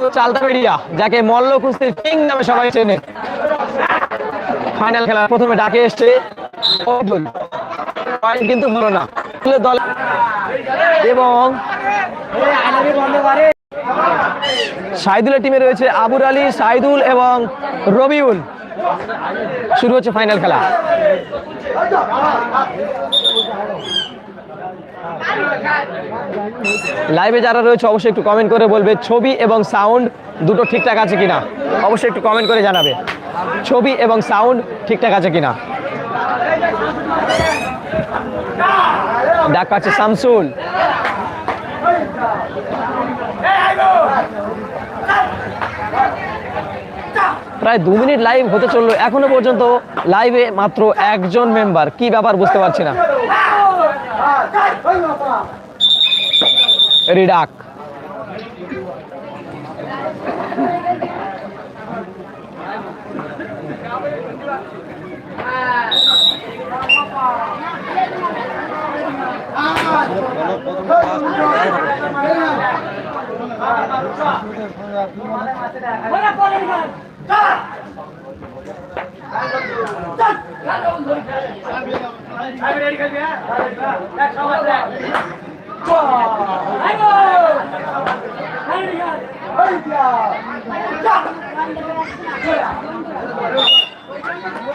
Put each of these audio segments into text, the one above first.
চালতাবেড়িয়া যাকে মল্ল কুস্তির কিং নামে সবাই চেনে। ফাইনাল খেলা প্রথমে ডাকে এসছে। পয়েন্ট কিন্তু হলো না। দল এবং সাইদুলের টিমে রয়েছে আবুর আলী, সাইদুল এবং রবিউল। শুরু হচ্ছে ফাইনাল খেলা। লাইভে যারা রয়েছে, অবশ্যই একটু কমেন্ট করে বলবে ছবি এবং সাউন্ড দুটো ঠিকঠাক আছে কিনা। অবশ্যই একটু কমেন্ট করে জানাবে। ছবি এবং সাউন্ড ঠিকঠাক আছে কিনা। ডাক পাচ্ছে শামসুল প্রায় দু মিনিট লাইভ হতে চলল। এখনও পর্যন্ত লাইভে মাত্র একজন মেম্বার কি ব্যাপার বুঝতে পারছি না। রিডাক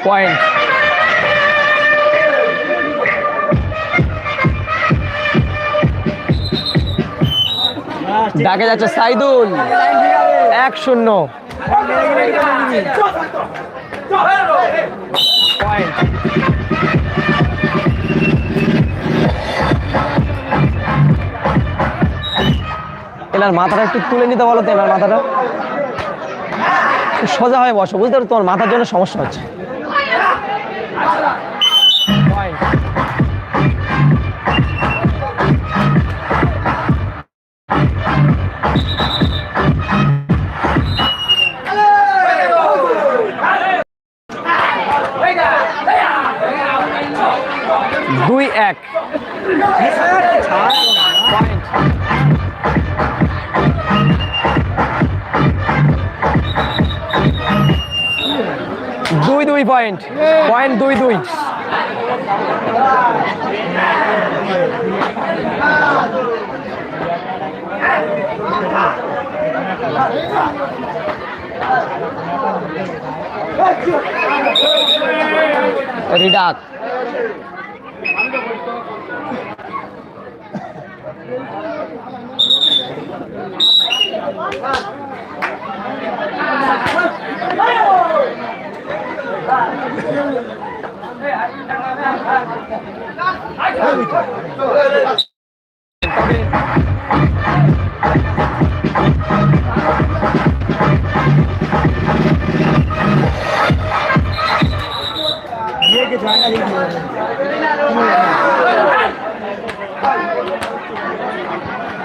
পয়েন্ট ডাকে যাচ্ছে সাইদুল। এক শূন্য। পয়েন্ট এনার মাথাটা একটু তুলে নিতে বলো তো এনার মাথাটা। সোজা হয়ে বসো, বুঝতে পারো তোমার মাথার জন্য সমস্যা হচ্ছে। পয়েন্ট পয়েন্ট দুই দুই রিডাক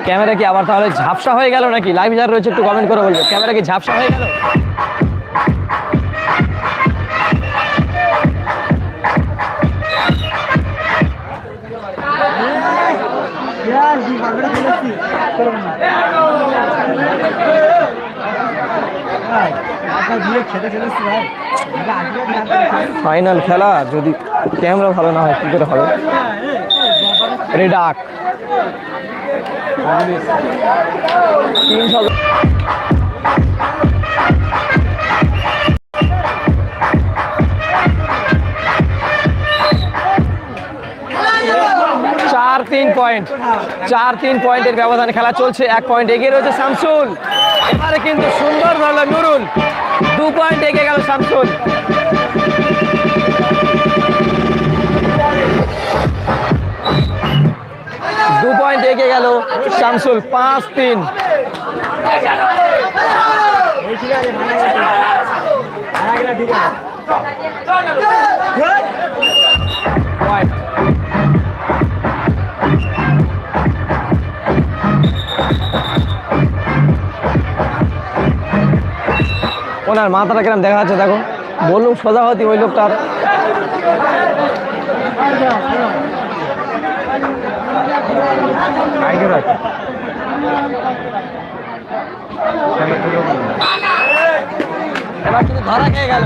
ক্যামেরা কি আবার তাহলে ঝাপসা হয়ে গেল নাকি? লাইভ যারা রয়েছে একটু কমেন্ট করে বলবে। ক্যামেরা কি ঝাপসা হয়ে গেল? ফাইনাল খেলা, যদি ক্যামেরা ভালো না হয়, কি করে হবে? চার তিন পয়েন্ট। চার তিন পয়েন্টের ব্যবধানে খেলা চলছে, এক পয়েন্ট এগিয়ে রয়েছে শামসুল। এবারে কিন্তু সুন্দর ভালো নুরুল। দু পয়েন্ট এগিয়ে গেল শামসুল। দু পয়েন্ট এগিয়ে গেল শামসুল পাঁচ তিন। পয়েন্ট ওনার মাথাটা কিরম দেখা যাচ্ছে দেখো। বলুন সোজা হতি ওই লোকটার। ধরা খেয়ে গেল।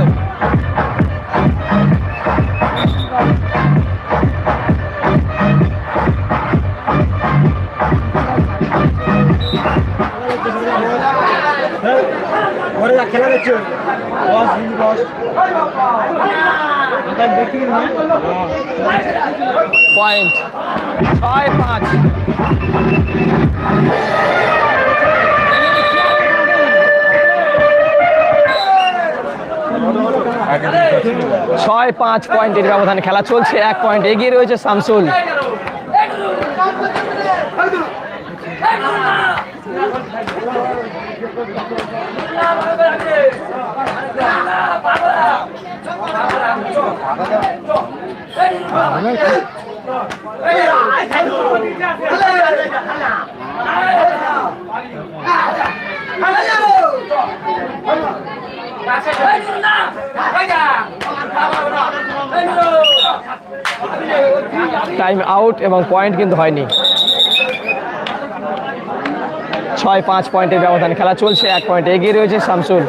পয়েন্ট ছয় পাঁচ। ছয় পাঁচ পয়েন্টের ব্যবধানে খেলা চলছে এক পয়েন্ট এগিয়ে রয়েছে শামসুল টাইম আউট এবং পয়েন্ট কিন্তু হয়নি। ছয়, পাঁচ পয়েন্টের ব্যবধান খেলা চলছে, এক পয়েন্ট এগিয়ে রয়েছে শামসুল।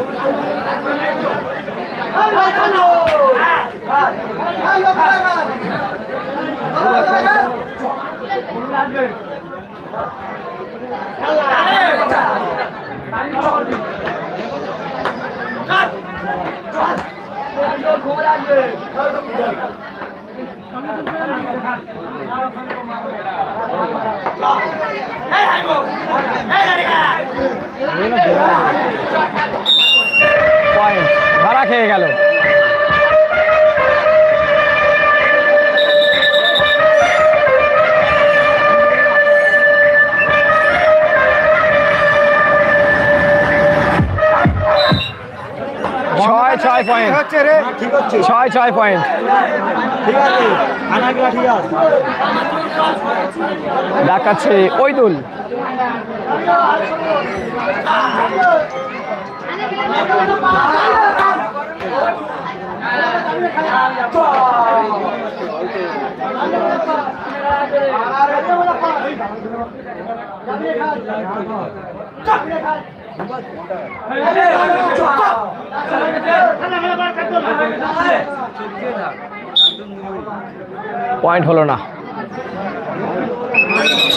পয়েন্ট ভাড়া খেয়ে গেল। ছয় ছয় পয়েন্ট হচ্ছে রে? ঠিক হচ্ছে ছয় ছয় পয়েন্ট ঠিক আছে। খানা পয়েন্ট হলো না।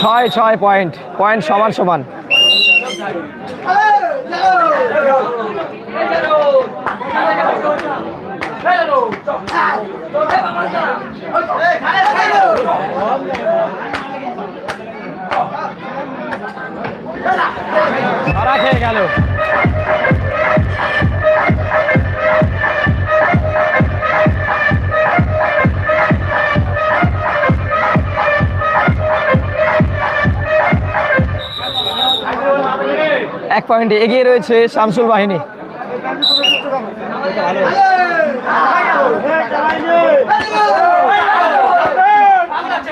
ছয় ছয় পয়েন্ট পয়েন্ট সমান সমান। ধরা খেয়ে গেল। এক পয়েন্টে এগিয়ে রয়েছে শামসুল বাহিনী। টাকা হাতে করে দে এই মেজিক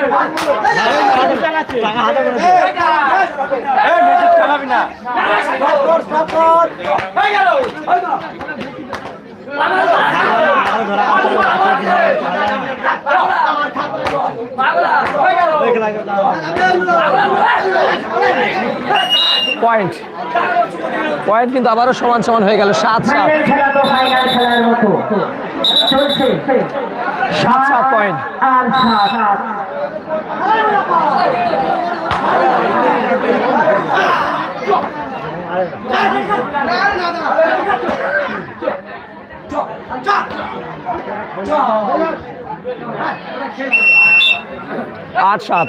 পয়েন্ট পয়েন্ট কিন্তু আবারও সমান সমান হয়ে গেল সাত সাত। সাত সাত। পয়েন্ট আট সাত।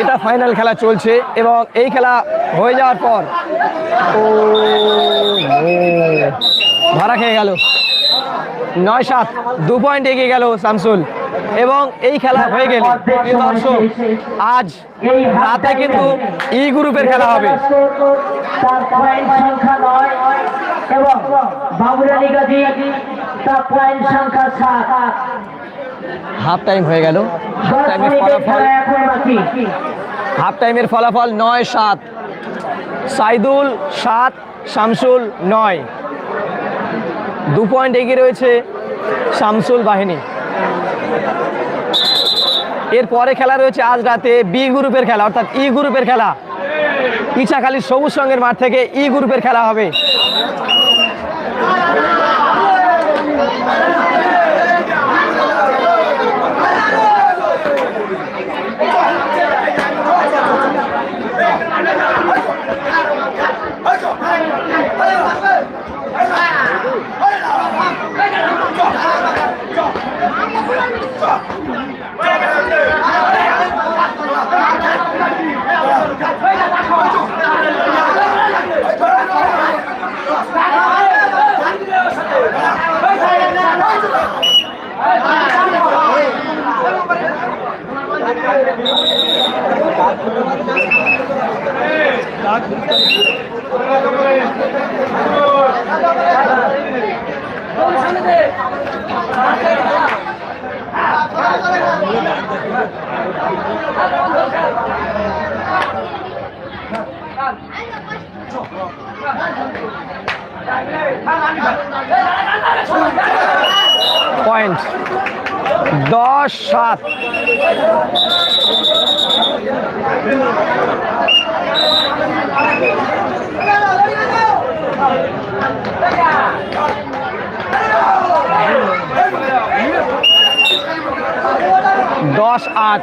এটা ফাইনাল খেলা চলছে এবং এই খেলা হয়ে যাওয়ার পর ও ভাড়া খেয়ে গেল। নয় সাত, দু পয়েন্ট এগিয়ে গেল শামসুল। এবং এই খেলা হয়ে গেলে দর্শক, আজ রাতে কিন্তু ই গ্রুপের খেলা হবে। এবং বাবুরানি গাজী তার পয়েন্ট সংখ্যা সাত। হাফ টাইম হয়ে গেল। হাফ টাইমের ফলাফল হাফ টাইমের ফলাফল নয় সাত। সাইদুল সাত শামসুল নয়। দু পয়েন্ট এগিয়ে রয়েছে শামসুল বাহিনী। এরপরে খেলা রয়েছে আজ রাতে বি গ্রুপের খেলা অর্থাৎ ই গ্রুপের খেলা। ইছাখালী সবুজ রঙের মাঠ থেকে ই গ্রুপের খেলা হবে। পয়েন্ট দশ সাত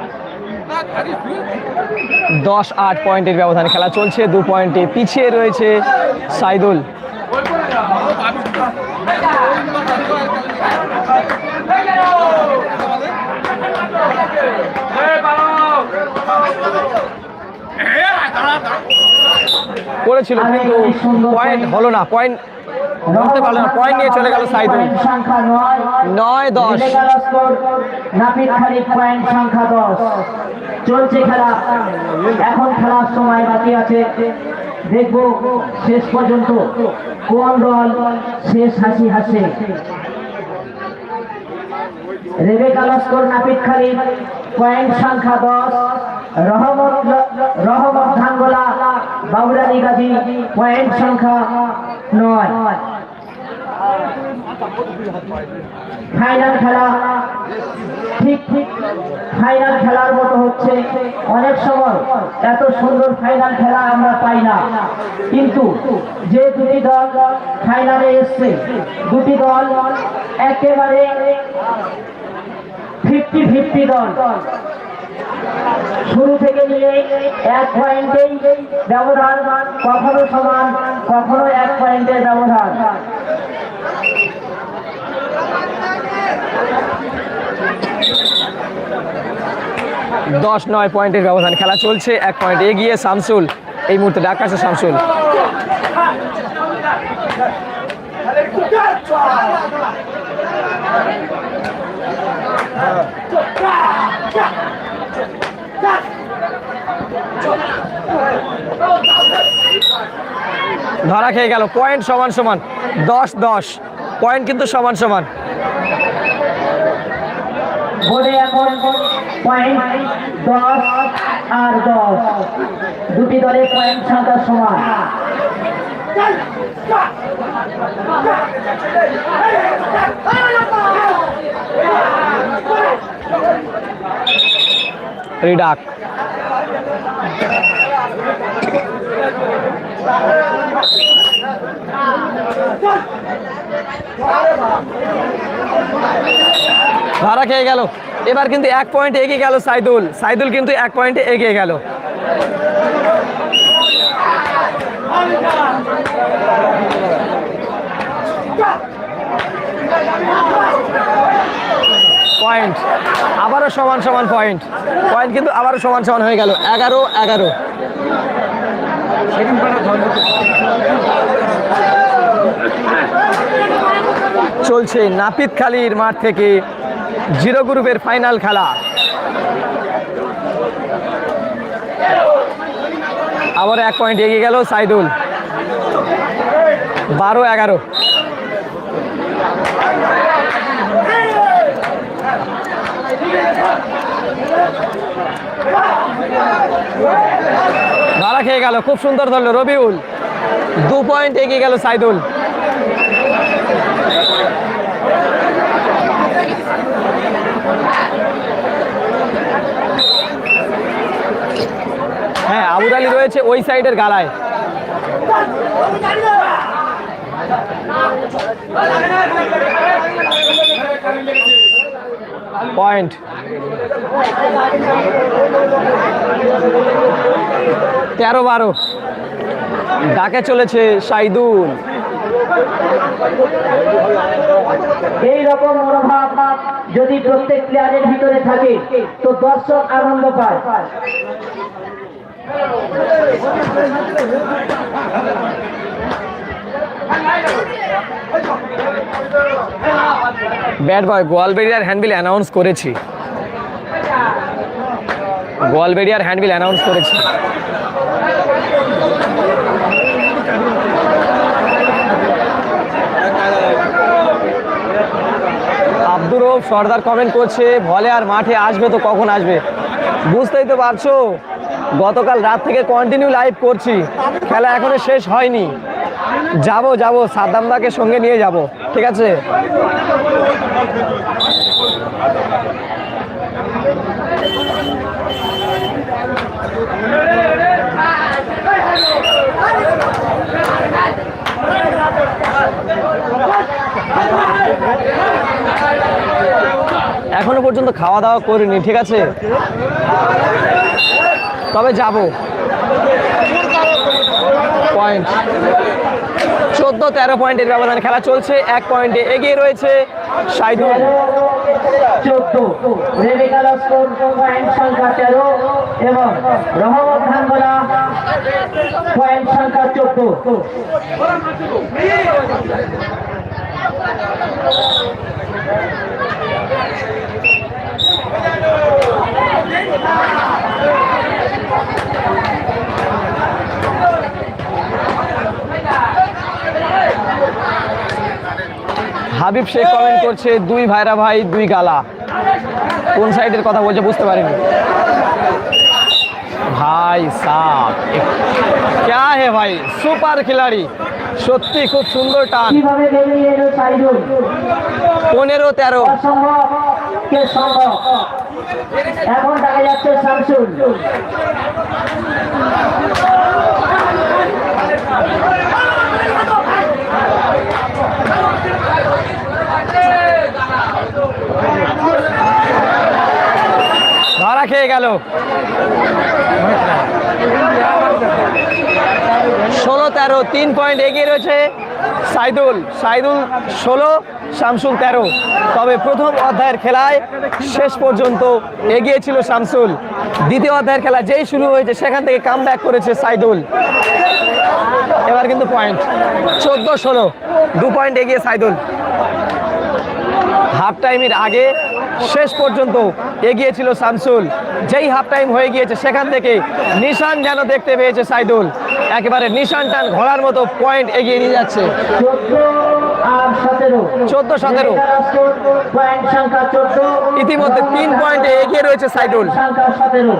দশ আট পয়েন্টের ব্যবধানে খেলা চলছে, দু পয়েন্টে পিছিয়ে রয়েছে সাইদুল। করেছিল, কিন্তু পয়েন্ট হলো না পয়েন্ট ধরতে পারল না। পয়েন্ট নিয়ে চলে গেল সাইদুল। সংখ্যা নয়। দশ। পয়েন্ট সংখ্যা দশ। চলছে খেলা। এখন খেলার সময় বাকি আছে। দেখব শেষ পর্যন্ত কোন দল শেষ হাসি হাসে। রেবেকা লস্কর নাপিত খালিদ পয়েন্ট সংখ্যা দশ। রহমত রহমত ধানগোলা বাবুরানি গাজী পয়েন্ট সংখ্যা নয়। ফাইনাল খেলা। ঠিক ঠিক ফাইনাল খেলার মতো হচ্ছে। অনেক সময় এত সুন্দর ফাইনাল খেলা আমরা পাই না। কিন্তু যে দুটি দল ফাইনালে এসছে, দুটি দল একেবারে ফিফটি ফিফটি দল। শুরু থেকে নিয়ে এক পয়েন্টেই ব্যবধান, কখনো সমান, কখনো এক পয়েন্টের ব্যবধান। দশ নয় পয়েন্টের ব্যবধান খেলা চলছে, এক পয়েন্ট এগিয়ে শামসুল। এই মুহূর্তে ডাকাছে শামসুল। ধরা খেয়ে গেল। পয়েন্ট সমান সমান। দশ দশ। পয়েন্ট কিন্তু সমান সমান। বোর্ডে এখন পয়েন্ট দশ আর দশ। দুটি দলের পয়েন্ট সংখ্যা সমান। রিডাক ধরা খেয়ে গেল। এবার কিন্তু এক পয়েন্ট এগিয়ে গেল সাইদুল। সাইদুল কিন্তু এক পয়েন্টে এগিয়ে গেল। পয়েন্ট আবারও সমান সমান পয়েন্ট পয়েন্ট কিন্তু আবারও সমান সমান হয়ে গেল। এগারো এগারো। চলছে নাপিতখালীর মাঠ থেকে জিরো গ্রুপের ফাইনাল খেলা। আবার এক পয়েন্ট এগিয়ে গেল সাইদুল। বারো এগারো ধরা খেয়ে গেল খুব সুন্দর ধরলো রবিউল দু পয়েন্ট এগিয়ে গেল সাইদুল হ্যাঁ আবুর আলী রয়েছে ওই সাইডের গালায় পয়েন্ট তেরো বারো। ডাকে চলেছে সাইদুল। এই রকম মনোভাব যদি প্রত্যেক প্লেয়ারের ভিতরে থাকে, তো দর্শক আনন্দ পায়। ব্যাট বয় গোয়ালবেড়িয়ার হ্যান্ডবিল অ্যানাউন্স করেছি। গোয়ালবেড়িয়ার হ্যান্ডবিল অ্যানাউন্স করেছি। আব্দুর সর্দার কমেন্ট করছে বলে আর মাঠে আসবে তো কখন আসবে? বুঝতেই তো পারছ, গতকাল রাত থেকে কন্টিনিউ লাইভ করছি, খেলা এখনও শেষ হয়নি। যাব যাব সাদ্দামদাকে সঙ্গে নিয়ে যাব, ঠিক আছে? এখনও পর্যন্ত খাওয়া দাওয়া করিনি, ঠিক আছে? তবে যাব। পয়েন্ট চোদ্দ তেরো পয়েন্টের ব্যবধানে খেলা চলছে এক পয়েন্টে এগিয়ে রয়েছে চোদ্দ সংখ্যা চোদ্দ। হাবিব শেখ কমেন্ট করছে দুই ভাইরা ভাই দুই গালা। কোন সাইডের কথা বলছে বুঝতে পারিনি। ভাই সাপ ক্যা হে ভাই সুপার খিলাড়ি। সত্যি খুব সুন্দর টান। পনেরো তেরো। এখন দেখা যাচ্ছে শামসুল। খেয়ে গেল। ষোলো, তেরো, তিন পয়েন্ট এগিয়ে রয়েছে সাইদুল। সাইদুল ষোলো, শামসুল তেরো। তবে প্রথম অধ্যায়ের খেলায় শেষ পর্যন্ত এগিয়ে ছিল শামসুল। দ্বিতীয় অধ্যায়ের খেলা যেই শুরু হয়েছে, সেখান থেকে কাম করেছে সাইদুল। এবার কিন্তু পয়েন্ট চোদ্দ, ষোলো, দু পয়েন্ট এগিয়ে সাইদুল। হাফ টাইমের আগে শেষ পর্যন্ত এগিয়েছিল শামসুল। যেই হাফ টাইম হয়ে গিয়েছে সেখান থেকে নিশান যেন দেখতে পেয়েছে সাইদুল। একেবারে নিশান টান ঘোড়ার মতো পয়েন্ট এগিয়ে নিয়ে যাচ্ছে। চোদ্দ সতেরো 14 সতেরো। পয়েন্ট সংখ্যা চোদ্দ ইতিমধ্যে তিন পয়েন্টে এগিয়ে রয়েছে সতেরো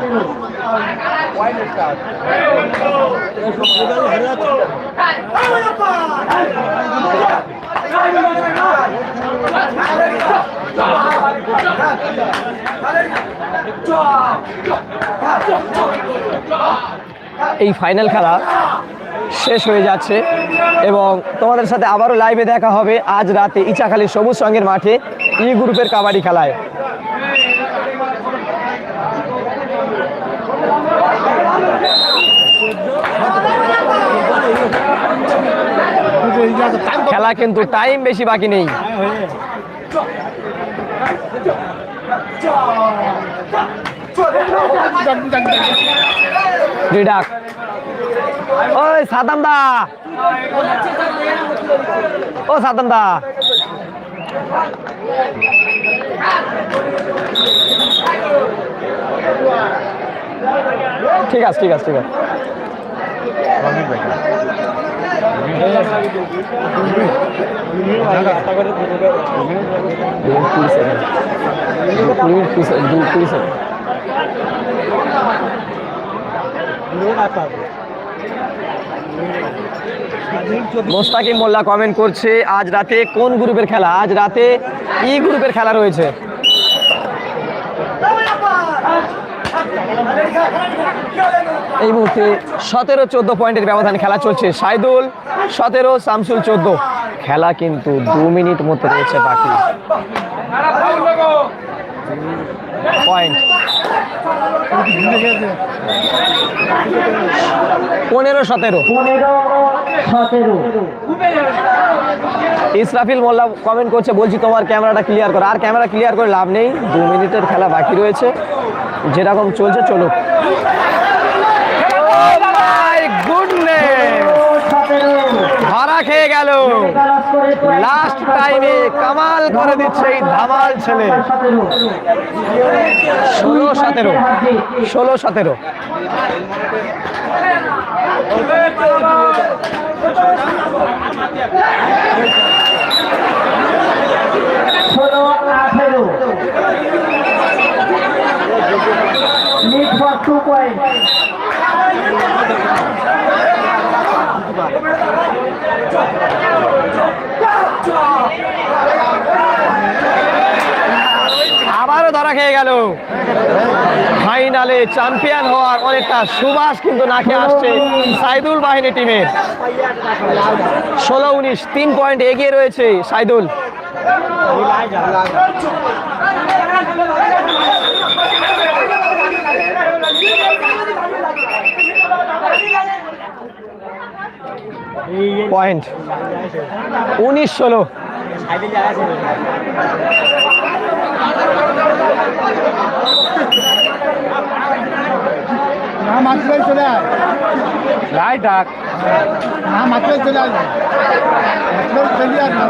এই ফাইনাল খেলা শেষ হয়ে যাচ্ছে এবং তোমাদের সাথে আবারও লাইভে দেখা হবে আজ রাতে ইচাখালী সবুজ সঙ্গের মাঠে ই গ্রুপের কাবাডি খেলায়। খেলা কিন্তু টাইম বেশি বাকি নেই। রিডাক ওই সাদাম দা ও সাদাম দা ঠিক আছে ঠিক আছে ঠিক আছে দু কুড়ি সেকেন্ড মোস্তাকিম মোল্লা কমেন্ট করছে, আজ রাতে কোন গ্রুপের খেলা? আজ রাতে ই গ্রুপের খেলা রয়েছে। এই মুহূর্তে সতেরো, চোদ্দ পয়েন্টের ব্যবধান খেলা চলছে সাইদুল, সতেরো, শামসুল, চোদ্দ। খেলা কিন্তু দু মিনিট মতো রয়েছে বাকি। পয়েন্ট। পনেরো, সতেরো। ইসরাফিল মোল্লা কমেন্ট করছে, বলছি তোমার ক্যামেরাটা ক্লিয়ার করো। আর ক্যামেরা ক্লিয়ার করে লাভ নেই, দু মিনিটের খেলা বাকি রয়েছে। যেরকম চলছে, চলুক গুডনেস সতেরো ধরা খেয়ে গেল। লাস্ট টাইমে কামাল করে দিচ্ছে এই ধামাল ছেলে। ষোলো সতেরো ষোলো সতেরো। টু পয়েন্ট আবারও ধরা খেয়ে গেল। ফাইনালে চ্যাম্পিয়ন হওয়ার অনেকটা সুবাস কিন্তু নাকে আসছে সাইদুল বাহিনী টিমের ষোলো উনিশ, তিন পয়েন্ট এগিয়ে রয়েছে সাইদুল। পয়েন্ট উনিশ ষোলো। না মাত্রাই চলে আয় লাই ডাক। না মাত্রাই চলে মাত্রাই চলে না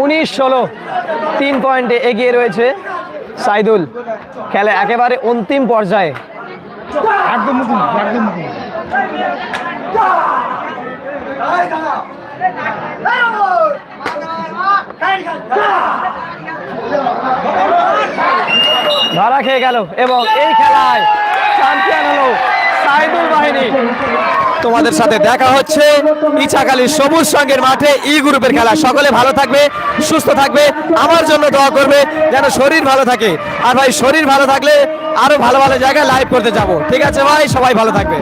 উনিশ ষোলো তিন পয়েন্টে এগিয়ে রয়েছে সাইদুল। খেলে একেবারে অন্তিম পর্যায়ে। একদম একদম ধরা খেয়ে গেল এবং এই খেলায় চ্যাম্পিয়ন হলো সাইদুল বাহিনী। তোমাদের সাথে দেখা হচ্ছে ইছাখালী সবুজ সঙ্গের মাঠে ই গ্রুপের খেলা। সকলে ভালো থাকবে, সুস্থ থাকবে, আমার জন্য দোয়া করবে যেন শরীর ভালো থাকে। আর ভাই, শরীর ভালো থাকলে আরও ভালো ভালো জায়গায় লাইভ করতে যাব। ঠিক আছে ভাই, সবাই ভালো থাকবে।